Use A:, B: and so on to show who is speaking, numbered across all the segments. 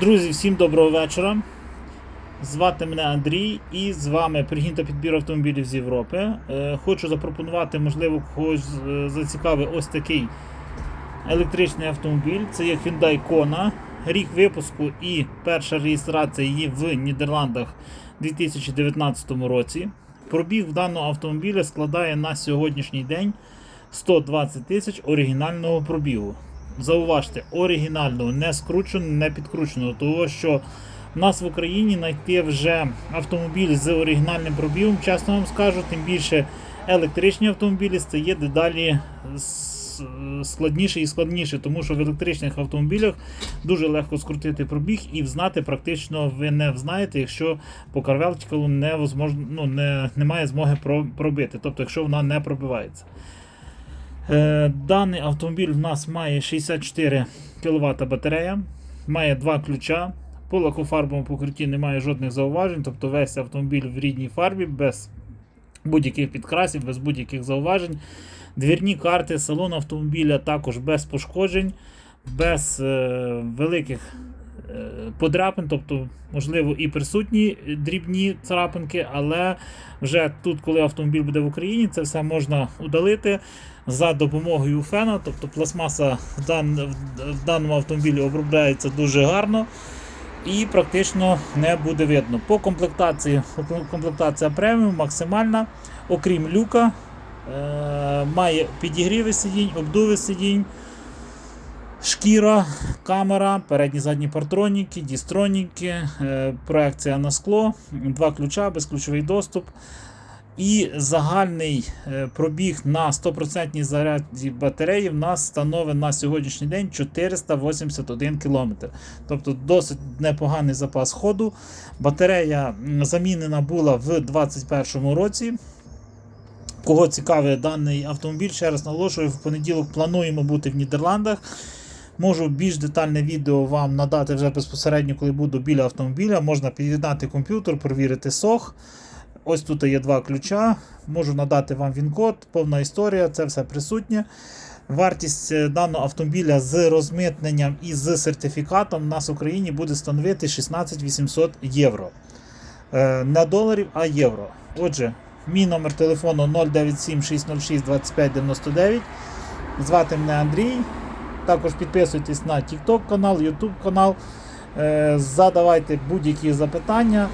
A: Друзі, всім доброго вечора. Звати мене Андрій і з вами пригін та підбір автомобілів з Європи. Е, Хочу запропонувати, можливо, когось е, зацікавив ось такий електричний автомобіль. Це є Hyundai Kona. Рік випуску і перша реєстрація її в Нідерландах у 2019 році. Пробіг в даного автомобіля складає на сьогоднішній день 120 тисяч оригінального пробігу. Зауважте, оригінального, не скрученого, не підкрученого, того що в нас в Україні знайти вже автомобіль з оригінальним пробігом, чесно вам скажу, тим більше електричні автомобілі стає дедалі складніше і складніше, тому що в електричних автомобілях дуже легко скрутити пробіг і взнати практично ви не взнаєте, якщо по карвелтикалу невозможно, ну, не, немає змоги пробити, тобто якщо вона не пробивається. Е, Даний автомобіль в нас має 64 кВт батарея, має два ключа. По лакофарбовому покритті немає жодних зауважень, тобто весь автомобіль в рідній фарбі, без будь-яких підкрасів, без будь-яких зауважень. Двірні карти, салон автомобіля також без пошкоджень, без е, великих подряпин, тобто, можливо, і присутні дрібні царапинки, але вже тут, коли автомобіль буде в Україні, це все можна удалити за допомогою фена, тобто пластмаса в, дан, в даному автомобілі обробляється дуже гарно і практично не буде видно. По комплектації комплектація преміум максимальна, окрім люка, е, має підігріви сидінь, обдуви сидінь. Шкіра, камера, передні задні партроніки, дістроніки, е, проекція на скло, два ключа, безключовий доступ. І загальний е, пробіг на 100% заряді батареї в нас становить на сьогоднішній день 481 км. Тобто досить непоганий запас ходу. Батарея замінена була в 2021 році. Кого цікавить даний автомобіль, ще раз наголошую, в понеділок плануємо бути в Нідерландах. Можу більш детальне відео вам надати вже безпосередньо, коли буду біля автомобіля. Можна під'єднати комп'ютер, перевірити сох. Ось тут є два ключа. Можу надати вам він-код, повна історія, це все присутнє. Вартість е, даного автомобіля з розмитненням і з сертифікатом у нас в Україні буде становити 16 800 євро. Е, Не доларів, а євро. Отже, мій номер телефону 097 606 2599. Звати мене Андрій. Також підписуйтесь на TikTok канал, YouTube канал. Е, Задавайте будь-які запитання.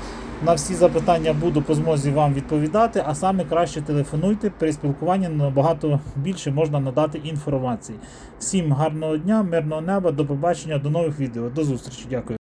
A: На всі запитання буду по змозі вам відповідати, а саме краще телефонуйте. При спілкуванні набагато більше можна надати інформації. Всім гарного дня, мирного неба, до побачення, до нових відео. До зустрічі. Дякую.